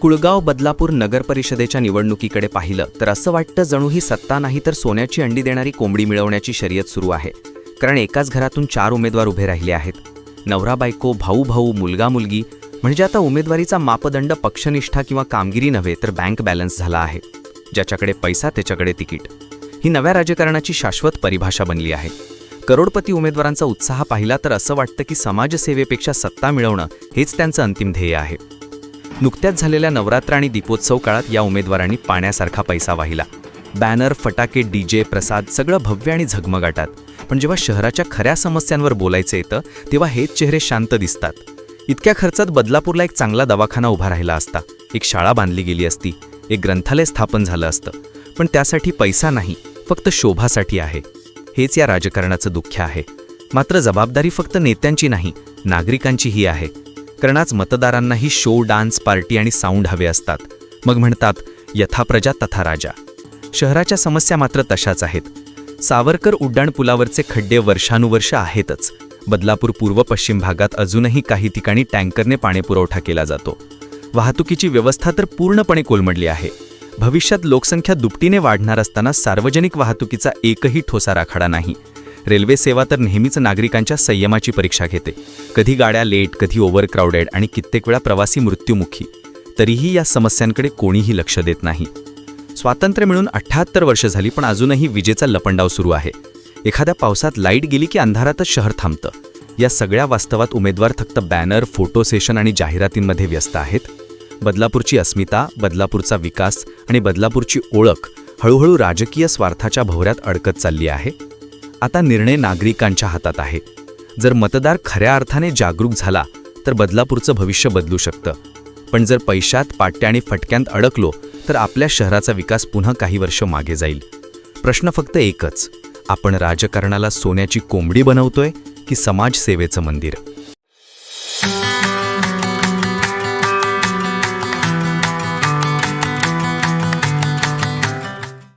कुळगाव बदलापूर नगर परिषदेच्या निवडणुकीकडे पाहिलं तर असं वाटतं जणू ही सत्ता नाही तर सोन्याची अंडी देणारी कोंबडी मिळवण्याची शर्यत सुरू आहे. कारण एकाच घरातून चार उमेदवार उभे राहिले आहेत. नवरा बायको भाऊ भाऊ मुलगा मुलगी म्हणजे आता उमेदवारीचा मापदंड पक्षनिष्ठा किंवा कामगिरी नव्हे तर बँक बॅलन्स झाला आहे. ज्याच्याकडे पैसा त्याच्याकडे तिकीट. ही नव्या राजकारणाची शाश्वत परिभाषा बनली आहे. करोडपती उमेदवारांचा उत्साह पाहिला तर असं वाटतं की समाजसेवेपेक्षा सत्ता मिळवणं हेच त्यांचं अंतिम ध्येय आहे. नुकत्याच झालेल्या नवरात्र आणि दीपोत्सव काळात या उमेदवारांनी पाण्यासारखा पैसा वाहिला. बॅनर फटाके डीजे प्रसाद सगळं भव्य आणि झगमगाटात. पण जेव्हा शहराच्या खऱ्या समस्यांवर बोलायचं येतं तेव्हा हेच चेहरे शांत दिसतात. इतक्या खर्चात बदलापूरला एक चांगला दवाखाना उभा राहिला असता. एक शाळा बांधली गेली असती. एक ग्रंथालय स्थापन झालं असतं. पण त्यासाठी पैसा नाही फक्त शोभासाठी आहे. हेच या राजकारणाचं दुःख आहे. मात्र जबाबदारी फक्त नेत्यांची नाही नागरिकांचीही आहे. कारण आज मतदारांनाही शो डान्स पार्टी आणि साऊंड हवे असतात. मग म्हणतात यथा प्रजा तथा राजा. शहराच्या समस्या मात्र तशाच आहेत. सावरकर उड्डाणपुलावरचे खड्डे वर्षानुवर्ष आहेतच. बदलापूर पूर्व पश्चिम भागात अजूनही काही ठिकाणी टँकरने पाणीपुरवठा केला जातो. वाहतुकीची व्यवस्था तर पूर्णपणे कोलमडली आहे. भविष्यात लोकसंख्या दुपटीने वाढणार असताना सार्वजनिक वाहतुकीचा एकही ठोसा राखाडा नाही. रेल्वे सेवा तर नेहमीच नागरिकांच्या संयमाची परीक्षा घेते. कधी गाड्या लेट कधी ओव्हरक्राऊडेड आणि कित्येक वेळा प्रवासी मृत्युमुखी. तरीही या समस्यांकडे कोणीही लक्ष देत नाही. स्वातंत्र्य मिळून अठ्ठ्याहत्तर वर्ष झाली पण अजूनही विजेचा लपंडाव सुरू आहे. एखाद्या पावसात लाइट गेली की अंधारातच शहर थांबतं. या सगळ्या वास्तवात उमेदवार फक्त बॅनर फोटो सेशन आणि जाहिरातींमध्ये व्यस्त आहेत. बदलापूरची अस्मिता बदलापूरचा विकास आणि बदलापूरची ओळख हळूहळू राजकीय स्वार्थाच्या भोवऱ्यात अडकत चालली आहे. आता निर्णय नागरिकांच्या हातात आहे. जर मतदार खऱ्या अर्थाने जागरूक झाला तर बदलापूरचं भविष्य बदलू शकतं. पण जर पैशात पाट्या आणि फटक्यांत अडकलो तर आपल्या शहराचा विकास पुन्हा काही वर्ष मागे जाईल. प्रश्न फक्त एकच आपण राजकारणाला सोन्याची कोंबडी बनवतोय की समाजसेवेचं मंदिर?